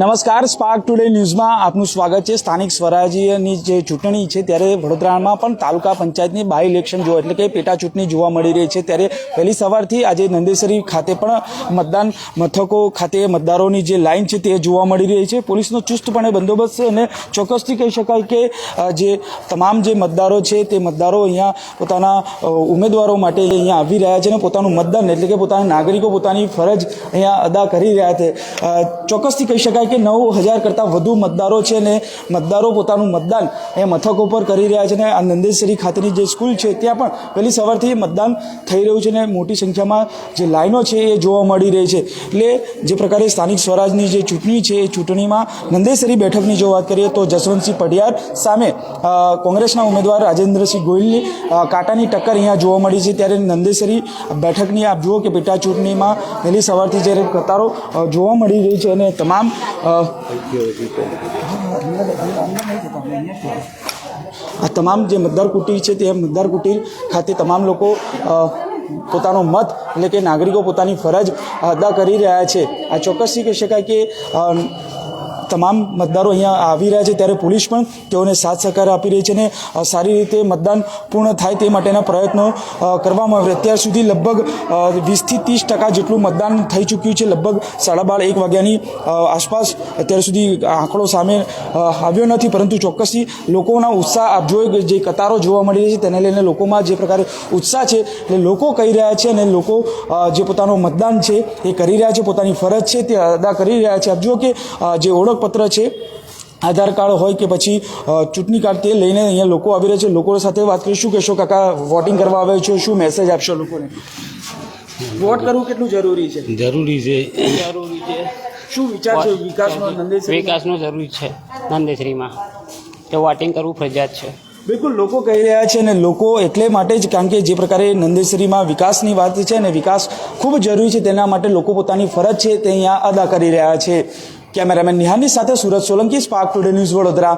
નમસ્કાર spark today ન્યૂઝમાં આપનું સ્વાગત છે. સ્થાનિક સ્વરાજ્યની જે ચૂંટણી છે, ત્યારે વડોદરામાં પણ તાલુકા પંચાયતની બાય ઇલેક્શન જોવા, એટલે કે પેટા ચૂંટણી જોવા મળી રહી છે. ત્યારે વહેલી સવારથી આજે નંદેસરી ખાતે પણ મતદાન મથકો ખાતે મતદારોની જે લાઇન છે, તે જોવા મળી રહી છે. પોલીસનો ચુસ્તપણે બંદોબસ્ત અને ચોક્કસથી કહી શકાય કે જે તમામ જે મતદારો છે, તે મતદારો અહીંયા પોતાના ઉમેદવારો માટે અહીંયા આવી રહ્યા છે અને પોતાનું મતદાન, એટલે કે પોતાના નાગરિકો પોતાની ફરજ અહીંયા અદા કરી રહ્યા છે. ચોક્કસથી કહી શકાય કે નવ હજાર કરતાં વધુ મતદારો છે ને મતદારો પોતાનું મતદાન એ મથકો પર કરી રહ્યા છે ને આ નંદેશ્વરી ખાતેની જે સ્કૂલ છે ત્યાં પણ પહેલી સવારથી મતદાન થઈ રહ્યું છે ને મોટી સંખ્યામાં જે લાઈનો છે એ જોવા મળી રહી છે. એટલે જે પ્રકારે સ્થાનિક સ્વરાજની જે ચૂંટણી છે એ ચૂંટણીમાં નંદેસરી બેઠકની જો વાત કરીએ તો જસવંતસિંહ પઢિયાર સામે કોંગ્રેસના ઉમેદવાર રાજેન્દ્રસિંહ ગોહિલની કાંટાની ટક્કર અહીંયા જોવા મળી છે ત્યારે નંદેસરી બેઠકની આપ જુઓ કે પેટા ચૂંટણીમાં વહેલી સવારથી જ્યારે કતારો જોવા મળી રહી છે અને તમામ આ તમામ જે મતદાર કુટીર છે તે મતદાર કુટીર ખાતે તમામ લોકો પોતાનો મત એટલે કે નાગરિકો પોતાની ફરજ અદા કરી રહ્યા છે. આ ચોક્કસથી કહી શકાય કે તમામ મતદારો અહીંયા આવી રહ્યા છે. ત્યારે પોલીસ પણ તેઓને સાથ સહકાર આપી રહી છે અને સારી રીતે મતદાન પૂર્ણ થાય તે માટેના પ્રયત્નો કરવામાં આવે. અત્યાર સુધી લગભગ વીસથી ત્રીસ ટકા જેટલું મતદાન થઈ ચૂક્યું છે. લગભગ સાડા બાર, એક વાગ્યાની આસપાસ અત્યાર સુધી આંકડો સામે આવ્યો નથી. પરંતુ ચોક્કસથી લોકોના ઉત્સાહ, આપ જોઈ જે કતારો જોવા મળી રહી છે, તેને લઈને લોકોમાં જે પ્રકારે ઉત્સાહ છે, એટલે લોકો કહી રહ્યા છે અને લોકો જે પોતાનું મતદાન છે એ કરી રહ્યા છે, પોતાની ફરજ છે તે અદા કરી રહ્યા છે. આપ જુઓ કે જે જે ઓળખપત્ર છે આધાર કાર્ડ હોય કે પછી ચૂંટણી કાર્ડ તે લઈને અહીંયા લોકો આવી રહ્યા છે. લોકો સાથે વાત કરીશું શું કહેશો કાકા? વોટિંગ કરવા આવે છો શું મેસેજ આપશો લોકોને? વોટ કરવું કેટલું જરૂરી છે? જરૂરી છે. જરૂરી છે. શું વિચાર છે? વિકાસનો નંદેશ્રી વિકાસનો જરૂરી છે નંદેશ્રીમાં. કે વોટિંગ કરવું ફરજિયાત છે. બિલકુલ લોકો કહી રહ્યા છે અને લોકો એટલે માટે જ કારણ કે જે પ્રકારે નંદેશ્વરીમાં વિકાસની વાત છે અને વિકાસ ખૂબ જરૂરી છે તેના માટે લોકો પોતાની ફરજ છે તે અહીંયા અદા કરી રહ્યા છે. કેમેરામેન નિહાની સાથે Surat Solanki spark today news Vadodara